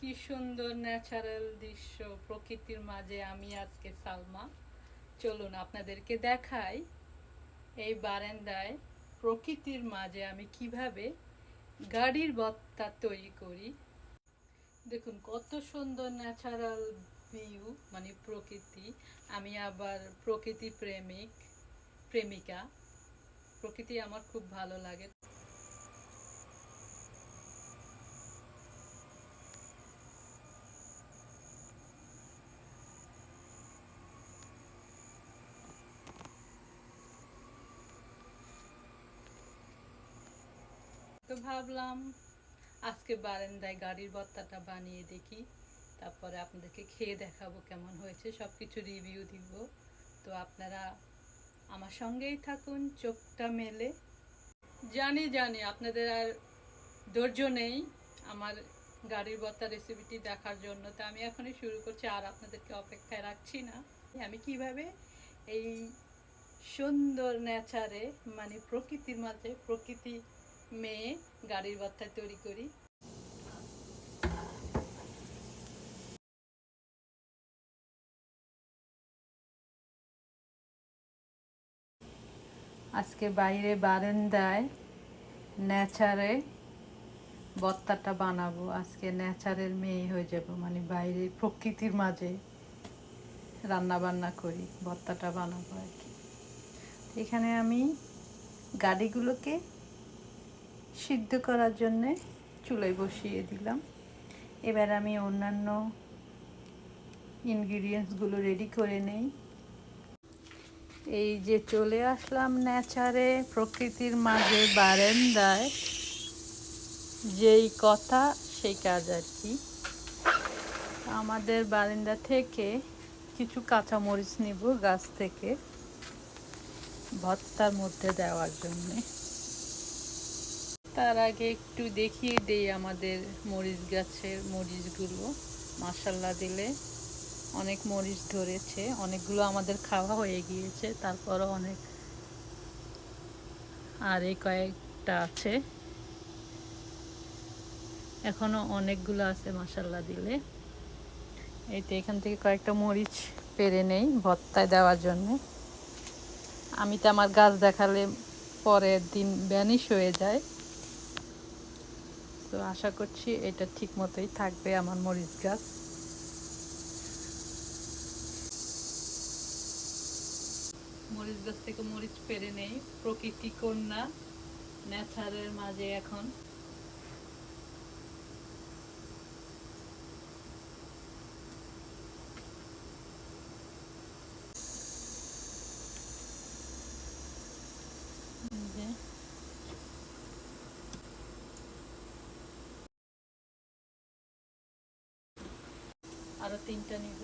কি সুন্দর ন্যাচারাল দৃশ্য প্রকৃতির মাঝে আমি আজকে সালমা। চলুন আপনাদেরকে দেখাই এই বারান্দায় প্রকৃতির মাঝে আমি কীভাবে গাড়ির বত্তা তৈরি করি। দেখুন, কত সুন্দর ন্যাচারাল ভিউ মানে প্রকৃতি। আমি আবার প্রকৃতি প্রেমিক, প্রেমিকা। প্রকৃতি আমার খুব ভালো লাগে। তো ভাবলাম আজকে বারান্দায় গাড়ির বত্তাটা বানিয়ে দেখি, তারপরে আপনাদেরকে খেয়ে দেখাবো কেমন হয়েছে সব কিছু রিভিউ দিব। তো আপনারা আমার সঙ্গেই থাকুন, চোখটা মেলে। জানি জানি, আপনাদের আর ধৈর্য নেই আমার গাড়ির বত্তা রেসিপিটি দেখার জন্য, তো আমি এখনই শুরু করছি, আর আপনাদেরকে অপেক্ষায় রাখছি না। আমি কীভাবে এই সুন্দর নেচারে মানে প্রকৃতির মাঝে, প্রকৃতি মেয়ে গাড়ির বত্তা তৈরি করি। আজকে বাইরে বারান্দায় নেচারে বত্তাটা বানাবো। আজকে নেচারের মেয়ে হয়ে যাব মানে বাইরে প্রকৃতির মাঝে রান্না বান্না করি বত্তাটা বানাবো আর কি। এখানে আমি গাড়িগুলোকে সিদ্ধ করার জন্যে চুলোয় বসিয়ে দিলাম। এবার আমি অন্যান্য ইনগ্রিডিয়েন্টসগুলো রেডি করে নেই। এই যে চলে আসলাম নেচারে, প্রকৃতির মাঝে বারান্দায়। যেই কথা সেই কাজ আর কি। আমাদের বারান্দা থেকে কিছু কাঁচামরিচ নিব গাছ থেকে ভত্তার মধ্যে দেওয়ার জন্যে। তার আগে একটু দেখিয়ে দেই আমাদের মরিচ গাছের মরিচগুলো। মাসাল্লা দিলে অনেক মরিচ ধরেছে, অনেকগুলো আমাদের খাওয়া হয়ে গিয়েছে, তারপরও অনেক আর এই কয়েকটা আছে। এখনও অনেকগুলো আছে মাসাল্লা দিলে। এই তো এখান থেকে কয়েকটা মরিচ পেরে নেই ভত্তায় দেওয়ার জন্য। আমি তো আমার গাছ দেখালে পরের দিন ব্যানিশ হয়ে যায়। তো আশা করছি এটা ঠিক মতোই থাকবে আমার মরিচ গাছ। মরিচ গাছ থেকে মরিচ পেরে নেই, প্রকৃতি কন্যা নেচারের মাঝে এখন এই যে আরও তিনটা নিব।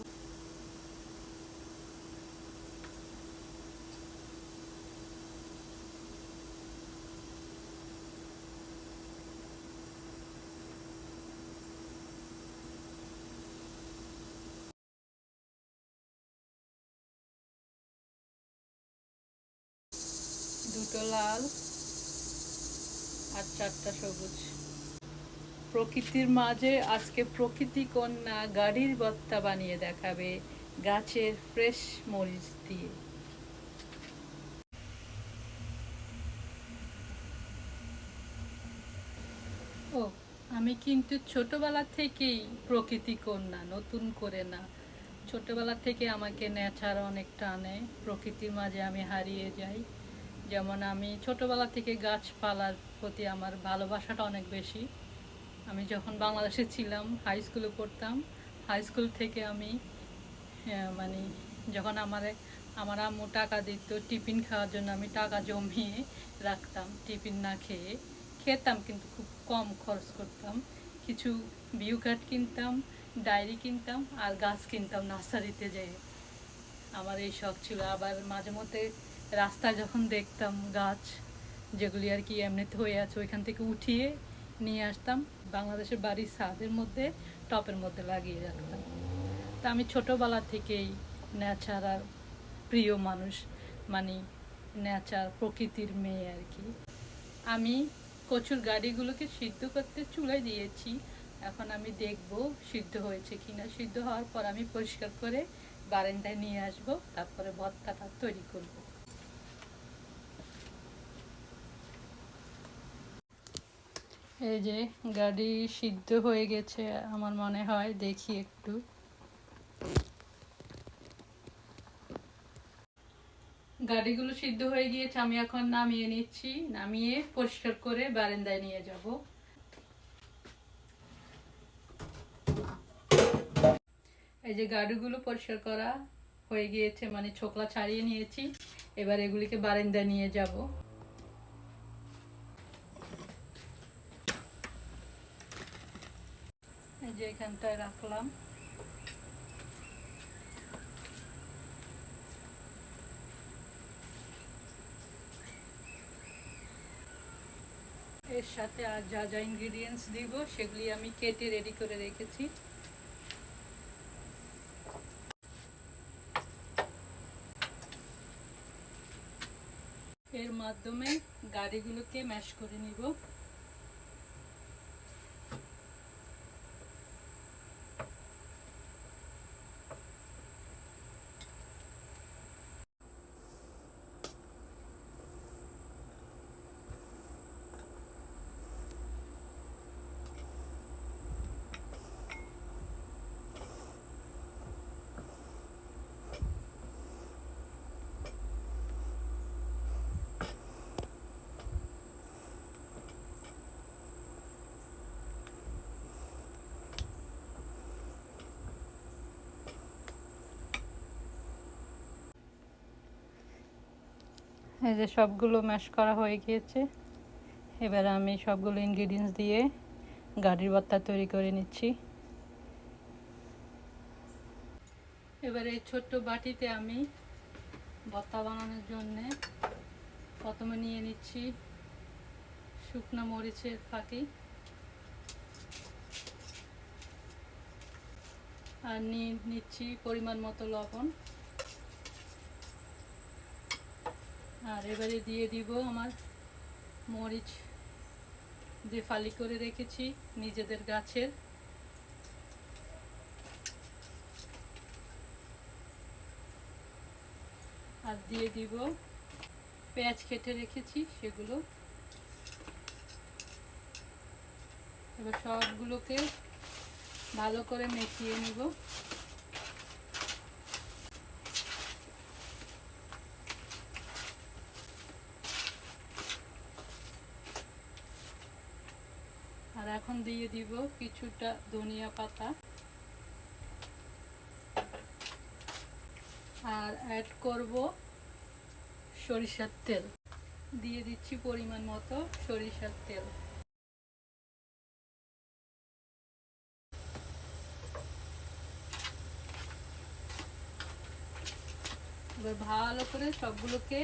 দুটো লাল আর চারটা সবুজ। প্রকৃতির মাঝে আজকে প্রকৃতি কন্যা গাড়ির বত্তা বানিয়ে দেখাবে গাছের ফ্রেশ মরিচ দিয়ে। ও, আমি কিন্তু ছোটবেলা থেকেই প্রকৃতি কন্যা, নতুন করে না। ছোটবেলা থেকে আমাকে নেচার অনেক টানে, প্রকৃতির মাঝে আমি হারিয়ে যাই। যেমন আমি ছোটবেলা থেকে গাছপালার প্রতি আমার ভালোবাসাটা অনেক বেশি। আমি যখন বাংলাদেশে ছিলাম হাই স্কুলে পড়তাম। হাই স্কুল থেকে আমি মানে যখন আমার আমার আম্মু টাকা দিত, টিফিন খাওয়ার জন্য আমি টাকা জমিয়ে রাখতাম, টিফিন না খেয়ে। খেতাম কিন্তু খুব কম খরচ করতাম। কিছু ভিউ কার্ড কিনতাম ডায়েরি কিনতাম আর গাছ কিনতাম নার্সারিতে যেয়ে। আমার এই শখ ছিল। আবার মাঝে মধ্যে রাস্তায় যখন দেখতাম গাছ, যেগুলি আর কি এমনিতে হয়ে আছে, ওইখান থেকে উঠিয়ে নিয়ে আসতাম। বাংলাদেশের বাড়ির ছাদের মধ্যে, টপের মধ্যে লাগিয়ে রাখতাম। তা আমি ছোটোবেলা থেকেই নেচার আর প্রিয় মানুষ মানে নেচার প্রকৃতির মেয়ে আর কি। আমি কচুর গাড়িগুলোকে সিদ্ধ করতে চুলায় দিয়েছি। এখন আমি দেখব সিদ্ধ হয়েছে কিনা। সিদ্ধ হওয়ার পর আমি পরিষ্কার করে বারান্দায় নিয়ে আসব, তারপরে ভর্তাটা তৈরি করব। এই যে গাড়ি সিদ্ধ হয়ে গেছে, আমার মনে হয়। দেখি একটু। গাড়িগুলো সিদ্ধ হয়ে গিয়েছে, আমি এখন নামিয়ে নিচ্ছি। নামিয়ে পরিষ্কার করে বারান্দায় নিয়ে যাব। এই যে গাড়িগুলো পরিষ্কার করা হয়ে গিয়েছে মানে ছোকলা ছাড়িয়ে নিয়েছি। এবার এগুলিকে বারান্দায় নিয়ে যাব। যে রাখলাম। এর সাথে আর যা যা ইনগ্রিডিয়েন্টস দিব, সেগুলি আমি কেটে রেডি করে রেখেছি। এর মাধ্যমে গাড়িগুলোকে ম্যাশ করে নিব। এই যে সবগুলো ম্যাশ করা হয়ে গিয়েছে। এবার আমি সবগুলো ইনগ্রিডিয়েন্টস দিয়ে গাড়ির ভর্তা তৈরি করে নিচ্ছি। এবার এই ছোট্ট বাটিতে আমি ভর্তা বানানোর জন্যে প্রথমে নিয়ে নিচ্ছি শুকনো মরিচের ফাঁকি। আর নিয়ে নিচ্ছি পরিমাণ মতো লবণ। আর এবারে দিয়ে দিব আমার মরিচ যে ফালি করে রেখেছি নিজেদের গাছের। আর দিয়ে দিব পেঁয়াজ কেটে রেখেছি সেগুলো। এবার সবগুলোকে ভালো করে মেখিয়ে নিব আর এখন দিয়ে দিব কিছুটা ধনিয়া পাতা। আর অ্যাড করব সরিষার তেল। দিয়ে দিচ্ছি পরিমাণ মতো সরিষার তেল। ভালো করে সবগুলোকে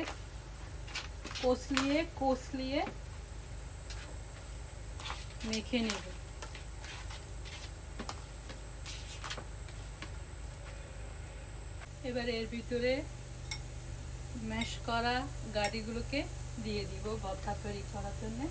কষলিয়ে কষলিয়ে মেখে নেব। এবার এর ভিতরে ম্যাশ করা গাড়িগুলোকে দিয়ে দিব ভর্তা তৈরি করার জন্যে।